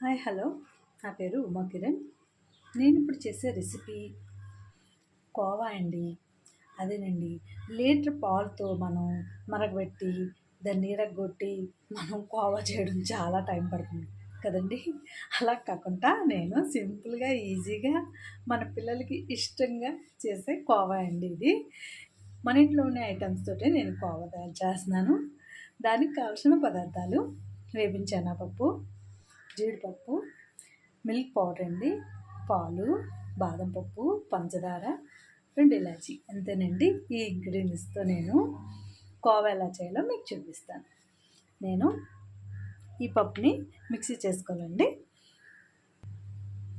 Hi hello. నా పేరు ఉమా కిరణ్ నేను ఇప్పుడు చేసే రెసిపీ కోవా అండి. అదేనండి లీటర్ పాలతో మనం మరగబెట్టి దాన్ని నీరగొట్టి మనం కోవా చేయడం చాలా టైం పడుతుంది కదండి. అలా కాకుండా నేను సింపుల్గా ఈజీగా మన పిల్లలకి ఇష్టంగా చేసే కోవా అండి ఇది. మన ఇంట్లో ఉన్న ఐటమ్స్ తోటే నేను కోవా తయారు చేస్తున్నాను. దానికి కావాల్సిన పదార్థాలు వేపించాను పప్పు జీడిపప్పు మిల్క్ పౌడర్ అండి పాలు బాదం పప్పు పంచదార రెండు ఇలాచి. అంతేనండి. ఈ ఇంగ్రీడియంట్స్తో నేను కోవా ఎలా చేయాలో మీకు చూపిస్తాను. నేను ఈ పప్పుని మిక్సీ చేసుకోవాలండి.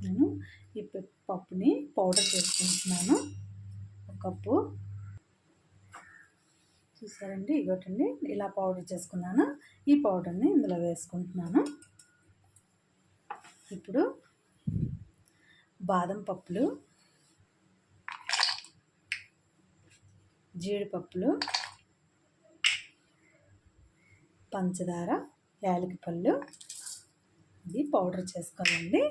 నేను ఈ పప్పుని పౌడర్ చేసుకుంటున్నాను. ఒక కప్పు. చూసారండి? ఇగోటండి. ఇలా పౌడర్ చేసుకున్నాను. ఈ పౌడర్ని ఇందులో వేసుకుంటున్నాను. ఇప్పుడు బాదం పప్పులు జీడిపప్పులు పంచదార యాలకి పళ్ళు ఇది పౌడర్ చేసుకోవాలండి.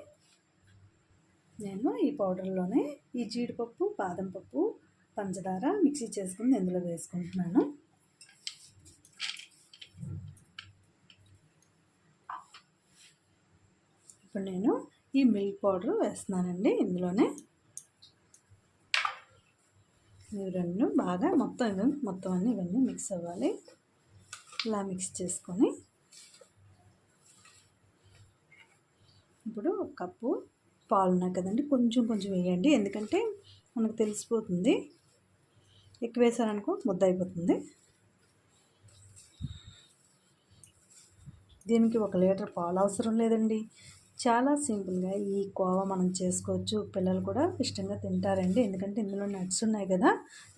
నేను ఈ పౌడర్లోనే ఈ జీడిపప్పు బాదం పప్పు పంచదార మిక్సీ చేసుకుని ఇందులో వేసుకుంటున్నాను. ఇప్పుడు నేను ఈ మిల్క్ పౌడర్ వేస్తున్నానండి ఇందులోనే. ఇవి రెండు బాగా మొత్తం మొత్తం అన్నీ ఇవన్నీ మిక్స్ అవ్వాలి. ఇలా మిక్స్ చేసుకొని ఇప్పుడు ఒక కప్పు పాలు ఉన్నాయి కదండి కొంచెం కొంచెం వేయండి. ఎందుకంటే మనకు తెలిసిపోతుంది ఎక్కువ వేసారనుకో ముద్ద అయిపోతుంది. దీనికి ఒక లీటర్ పాలు అవసరం లేదండి. చాలా సింపుల్గా ఈ కోవా మనం చేసుకోవచ్చు. పిల్లలు కూడా ఇష్టంగా తింటారండి. ఎందుకంటే ఇందులో నట్స్ ఉన్నాయి కదా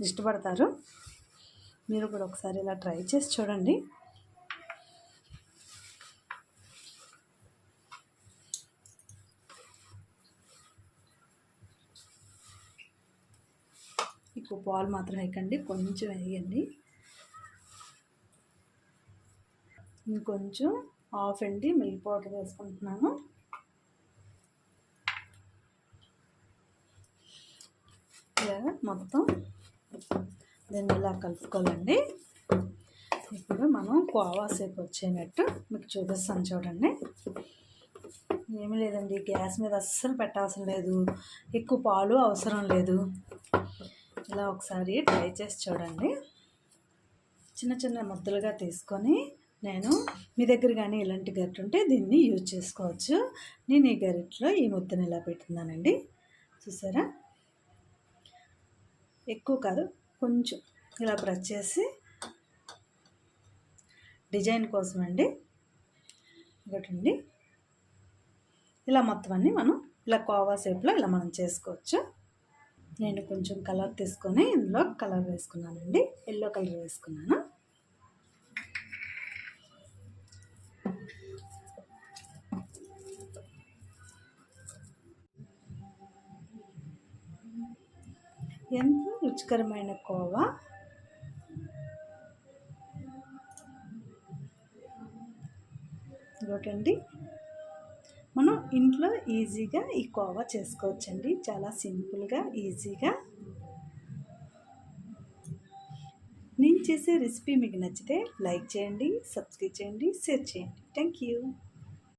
ఇష్టపడతారు. మీరు కూడా ఒకసారి ఇలా ట్రై చేసి చూడండి. ఇప్పుడు పాలు మాత్రం వేయకండి కొంచెం వేయండి. ఇంకొంచెం హాఫ్ అండి మిల్క్ పౌడర్ వేసుకుంటున్నాను. ఇలా మొత్తం దీన్ని ఇలా కలుపుకోవాలండి. ఇప్పుడు మనం కోవా సేపు వచ్చేటట్టు మీకు చూపిస్తాను చూడండి. ఏమి లేదండి గ్యాస్ మీద అస్సలు పెట్టవసరం లేదు. ఎక్కువ పాలు అవసరం లేదు. ఇలా ఒకసారి ట్రై చేసి చూడండి. చిన్న చిన్న ముద్దలుగా తీసుకొని నేను మీ దగ్గర కానీ ఇలాంటి గరిటె ఉంటే దీన్ని యూజ్ చేసుకోవచ్చు. నేను ఈ గరిటలో ఈ ముద్దను ఇలా పెట్టున్నానండి చూసారా? ఎక్కువ కాదు కొంచెం. ఇలా బ్రష్ చేసి డిజైన్ కోసం అండి. ఒకటండి ఇలా మొత్తం అన్నీ మనం ఇలా కోవా షేప్లో ఇలా మనం చేసుకోవచ్చు. నేను కొంచెం కలర్ తీసుకొని ఇందులో కలర్ వేసుకున్నానండి. ఎల్లో కలర్ వేసుకున్నాను. ఎంతో రుచికరమైన కోవా. ఇంకోటండి మనం ఇంట్లో ఈజీగా ఈ కోవా చేసుకోవచ్చండి. చాలా సింపుల్గా ఈజీగా. నేను చేసే రెసిపీ మీకు నచ్చితే లైక్ చేయండి సబ్స్క్రైబ్ చేయండి షేర్ చేయండి. Thank you